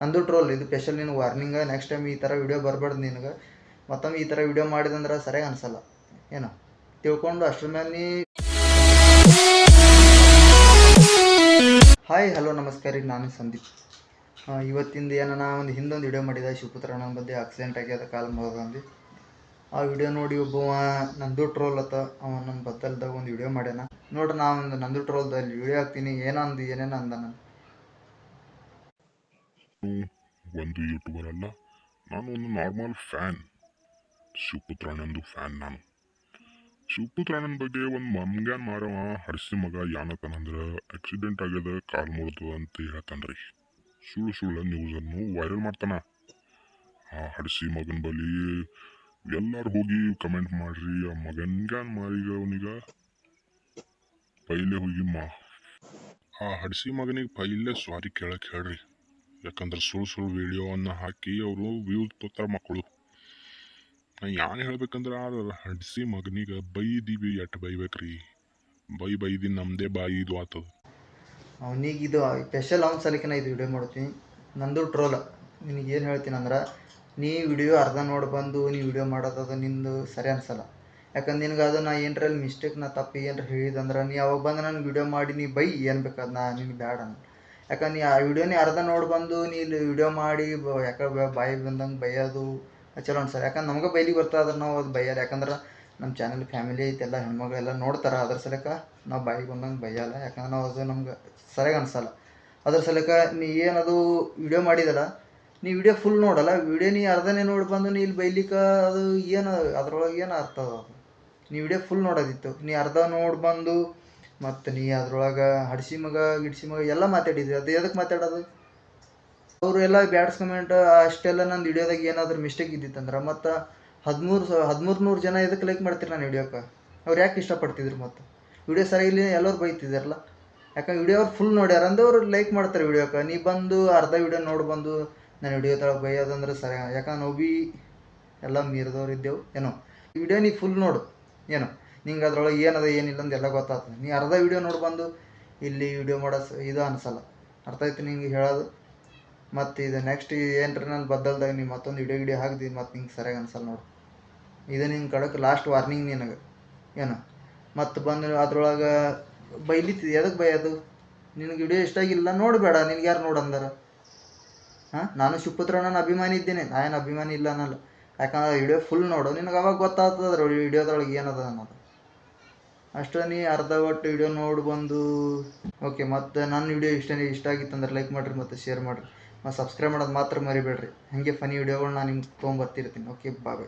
ನಂದು ಟ್ರೋಲ್, ಇದು ಸ್ಪೆಷಲ್ ನಿನಗೆ ವಾರ್ನಿಂಗ ನೆಕ್ಸ್ಟ್ ಟೈಮ್ ಈ ಥರ ವಿಡಿಯೋ ಬರಬಾರ್ದು ನಿನಗೆ. ಮತ್ತೊಮ್ಮೆ ಈ ಥರ ವಿಡಿಯೋ ಮಾಡಿದಂದ್ರೆ ಸರಿಯಾಗಿ ಅನಿಸಲ್ಲ. ಏನೋ? ತಿಳ್ಕೊಂಡು ಅಷ್ಟರ ಮೇಲೆ ನೀ ಹಾಯ್ ಹಲೋ ನಮಸ್ಕಾರ ರೀ, ನಾನು ಸಂದೀಪ್. ಇವತ್ತಿಂದ ಏನನ ಒಂದು ಹಿಂದೊಂದು ವಿಡಿಯೋ ಮಾಡಿದ ಶಿವಪುತ್ರನ ಬಗ್ಗೆ ಆಕ್ಸಿಡೆಂಟ್ ಆಗ್ಯದ ಕಾಲ್ ಮಾಡಿ ಆ ವಿಡಿಯೋ ನೋಡಿ ಒಬ್ಬವ ನಂದು ಟ್ರೋಲ್ ಅತ್ತ ಅವ ನಮ್ಮ ಬತ್ತಲ್ದಾಗ ಒಂದು ವಿಡಿಯೋ ಮಾಡ್ಯಾನ. ನೋಡ್ರಿ ನಾ ಒಂದು ನಂದು ಟ್ರೋಲ್ದಲ್ಲಿ ವಿಡಿಯೋ ಹಾಕ್ತೀನಿ ಏನೋ ಅಂದು ಏನೇನು ಅಂದ ನಾನು. ಒಂದು ಯೂಟ್ಯೂಬರ್ ಅಲ್ಲ ನಾನು ಒಂದು ನಾರ್ಮಲ್ ಫ್ಯಾನ್ ಶಿವಪುತ್ರಣ್ಣಂದು ಫ್ಯಾನ್ ನಾನು. ಶಿವಪುತ್ರಣ್ಣನ ಬಗ್ಗೆ ಒಂದು ಮಮ್ಗ್ಯಾನ್ ಮಾರವ, ಹರಿಸಿ ಮಗ ಯಾನತನಂದ್ರೆ ಆಕ್ಸಿಡೆಂಟ್ ಆಗ್ಯದ, ಕಾಲು ಮುರಿದು ಅಂತ ಹೇಳ್ತಾನ್ರಿ ಸುಳ್ಳು ಸುಳ್ಳು ನ್ಯೂಸನ್ನು ವೈರಲ್ ಮಾಡ್ತಾನ. ಆ ಹಡಿಸಿ ಮಗನ ಬಳಿ ಎಲ್ಲರೂ ಹೋಗಿ ಕಮೆಂಟ್ ಮಾಡ್ರಿ, ಆ ಮಗನ್ಗ್ಯಾನ್ ಮಾರಿಗ ಅವನಿಗ ಪೈಲೆ ಹೋಗಿ ಮಾ ಆ ಹಡಿಸಿ ಮಗನಿಗೆ ಪೈಲೆ ಸ್ವಾರಿ ಕೇಳಕ್ಕೆ ಹೇಳ್ರಿ. ಯಾಕಂದ್ರೆ ಸುಳ್ಳು ಸುಳ್ಳು ವಿಡಿಯೋವನ್ನು ಹಾಕಿ ಅವರು ವ್ಯೂಸ್ ತೊತ್ತಾರ ಮಕ್ಕಳು ಯಾರು ಹೇಳ್ಬೇಕಂದ್ರೆ ಆ ಹಡ್ಸಿ ಮಗನಿಗೆ ಬೈದೀವಿ ಎಟ್ ಬೈಬೇಕ್ರಿ. ಬೈ ಬೈದಿ ನಮ್ಮದೇ ಬಾಯಿ ಇದು ಆತದ. ಅವನಿಗೆ ಇದು ಸ್ಪೆಷಲ್ ಅವ್ನ ಸಲಿಕೆ ಇದು ವಿಡಿಯೋ ಮಾಡ್ತೀನಿ. ನಂದು ಟ್ರೋಲ್ ನಿನಗೆ ಏನು ಹೇಳ್ತೀನಿ ಅಂದ್ರೆ, ನೀ ವಿಡಿಯೋ ಅರ್ಧ ನೋಡಿ ಬಂದು ನೀ ವಿಡಿಯೋ ಮಾಡೋದದು ನಿಂದು ಸರಿ ಅನ್ಸಲ್ಲ. ಯಾಕಂದ್ರೆ ನಿನಗೆ ಅದು ನಾ ಏನರಲ್ಲಿ ಮಿಸ್ಟೇಕ್ ನಾ ತಪ್ಪು ಏನರ ಹೇಳಿದಂದ್ರೆ ನೀ ಅವಾಗ ಬಂದು ನಾನು ವಿಡಿಯೋ ಮಾಡಿ ನೀ ಬೈ ಏನು ಬೇಕಾದ ನಾ ನಿನಗೆ ಬ್ಯಾಡ ಯಾಕಂದ್ರೆ ನೀ ಆ ವಿಡಿಯೋನೇ ಅರ್ಧ ನೋಡಿ ಬಂದು ನೀ ಇಲ್ಲಿ ವಿಡಿಯೋ ಮಾಡಿ ಯಾಕೆ ಬಾಯಿ ಬಂದಂಗೆ ಬೈಯೋದು ಚಲೋ ಅನ್ಸಲ್ಲ. ಯಾಕಂದ್ರೆ ನಮಗೆ ಬೈಲಿ ಬರ್ತದೆ ನಾವು ಅದು ಬೈಯಲ್ಲ. ಯಾಕಂದ್ರೆ ನಮ್ಮ ಚಾನಲ್ ಫ್ಯಾಮಿಲಿ ಐತೆಲ್ಲ ಹೆಣ್ಮಗಳೆಲ್ಲ ನೋಡ್ತಾರೆ, ಅದ್ರ ಸಲಕ ನಾವು ಬಾಯಿಗೆ ಬಂದಂಗೆ ಬೈಯಲ್ಲ. ಯಾಕಂದ್ರೆ ನಾವು ಅದು ನಮ್ಗೆ ಸರಿಯಾಗಿ ಅನ್ಸಲ್ಲ. ಅದ್ರ ಸಲಕ ನೀ ಏನದು ವಿಡಿಯೋ ಮಾಡಿದಲ್ಲ, ನೀ ವಿಡಿಯೋ ಫುಲ್ ನೋಡಲ್ಲ. ವಿಡಿಯೋ ನೀ ಅರ್ಧನೇ ನೋಡಿ ಬಂದು ನೀ ಇಲ್ಲಿ ಬೈಲಿಕ್ಕೆ ಅದು ಏನು, ಅದ್ರೊಳಗೆ ಏನು ಅರ್ಥ ಅದು ನೀ ವಿಡಿಯೋ ಫುಲ್ ನೋಡೋದಿತ್ತು. ನೀ ಅರ್ಧ ನೋಡಿ ಬಂದು ಮತ್ತು ನೀ ಅದ್ರೊಳಗೆ ಹಡ್ಸಿ ಮಗ, ಗಿಡ್ಸಿ ಮಗ ಎಲ್ಲ ಮಾತಾಡಿದ್ರಿ. ಅದು ಎದಕ್ಕೆ ಮಾತಾಡೋದು? ಅವರು ಎಲ್ಲ ಬ್ಯಾಡ್ಸ್ ಕಮೆಂಟ್, ಅಷ್ಟೆಲ್ಲ ನಂದು ವಿಡಿಯೋದಾಗ ಏನಾದರೂ ಮಿಸ್ಟೇಕ್ ಇದ್ದಿತ್ತಂದ್ರೆ ಮತ್ತು ಹದಿಮೂರು ಹದಿಮೂರು ನೂರು ಜನ ಇದಕ್ಕೆ ಲೈಕ್ ಮಾಡ್ತೀರಿ ನಾನು ವಿಡಿಯೋಕ್ಕೆ ಅವ್ರು ಯಾಕೆ ಇಷ್ಟಪಡ್ತಿದ್ರು ಮತ್ತು? ವಿಡಿಯೋ ಸರಿಯಿಲ್ಲ ಎಲ್ಲರೂ ಬೈತಿದ್ದಾರಲ್ಲ? ಯಾಕಂದ್ರೆ ವಿಡಿಯೋ ಅವ್ರು ಫುಲ್ ನೋಡ್ಯಾರ. ಅವ್ರು ಲೈಕ್ ಮಾಡ್ತಾರೆ ವಿಡಿಯೋಕ್ಕೆ ನೀ ಬಂದು ಅರ್ಧ ವಿಡಿಯೋ ನೋಡಿ ಬಂದು ನಾನು ವಿಡಿಯೋ ತಳ ಬೈಯೋದಂದ್ರೆ ಸರಿ. ಯಾಕಂದ್ರೆ ನಾವು ಭೀ ಎಲ್ಲ ಮೀರಿದವ್ರು ಇದ್ದೆವು. ಏನೋ? ವಿಡಿಯೋ ನೀ ಫುಲ್ ನೋಡು. ಏನೋ? ನಿಂಗೆ ಅದ್ರೊಳಗೆ ಏನದ ಏನಿಲ್ಲ ಅಂತ ಎಲ್ಲ ಗೊತ್ತಾಗ್ತದೆ. ನೀ ಅರ್ಧ ವಿಡಿಯೋ ನೋಡಿ ಬಂದು ಇಲ್ಲಿ ವಿಡಿಯೋ ಮಾಡೋಸ್ ಇದು ಅನಿಸಲ್ಲ. ಅರ್ಥ ಆಯ್ತು ನಿಂಗೆ ಹೇಳೋದು? ಮತ್ತು ಇದು ನೆಕ್ಸ್ಟ್ ಏನ್ರ ನಾನು ಬದ್ದಲ್ದಾಗ ನೀವು ಮತ್ತೊಂದು ವಿಡಿಯೋ ಗಿಡಿಯೋ ಹಾಕ್ದಿ ಮತ್ತು ನಿಂಗೆ ಸರಿಯಾಗಿ ಅನ್ಸಲ್ಲ ನೋಡು. ಇದು ನಿಂಗೆ ಕಡಕ್ಕೆ ಲಾಸ್ಟ್ ವಾರ್ನಿಂಗ್ ನಿನಗೆ. ಏನು? ಮತ್ತು ಬಂದು ಅದ್ರೊಳಗೆ ಬೈಲಿತ್ತಿದೆ? ಎದಕ್ಕೆ ಬೈಯೋದು ನಿನಗೆ ವಿಡಿಯೋ ಇಷ್ಟ ಆಗಿಲ್ಲ ನೋಡಬೇಡ ನಿನ್ಗೆ ಯಾರು ನೋಡು ನೋಡಂದಾರ ಹಾಂ? ನಾನು ಶಿವಪುತ್ರಣ್ಣನ ಅಭಿಮಾನಿ ಇದ್ದೇನೆ. ನಾನು ಅಭಿಮಾನಿ ಇಲ್ಲ ಅನ್ನಲ್ಲ. ಯಾಕಂದ್ರೆ ವಿಡಿಯೋ ಫುಲ್ ನೋಡು. ನಿನಗೆ ಅವಾಗ ಗೊತ್ತಾಗ್ತದೆ ಅದ್ರ ವಿಡಿಯೋದೊಳಗೆ ಏನದ ಅನ್ನೋದು. ಅಷ್ಟೇ ಅರ್ಧ ಒಟ್ಟು ವಿಡಿಯೋ ನೋಡಿ ಬಂದು. ಓಕೆ ಮತ್ತು ನನ್ನ ವಿಡಿಯೋ ಇಷ್ಟ ಇಷ್ಟ ಆಗಿತ್ತಂದ್ರೆ ಲೈಕ್ ಮಾಡಿರಿ ಮತ್ತು ಶೇರ್ ಮಾಡಿರಿ. ಮತ್ತು ಸಬ್ಸ್ಕ್ರೈಬ್ ಮಾಡೋದು ಮಾತ್ರ ಮರಿಬೇಡ್ರಿ. ಹಾಗೆ ಫನಿ ವಿಡಿಯೋಗಳು ನಾನು ನಿಮ್ಗೆ ತೊಗೊಂಬರ್ತಿರ್ತೀನಿ. Okay bye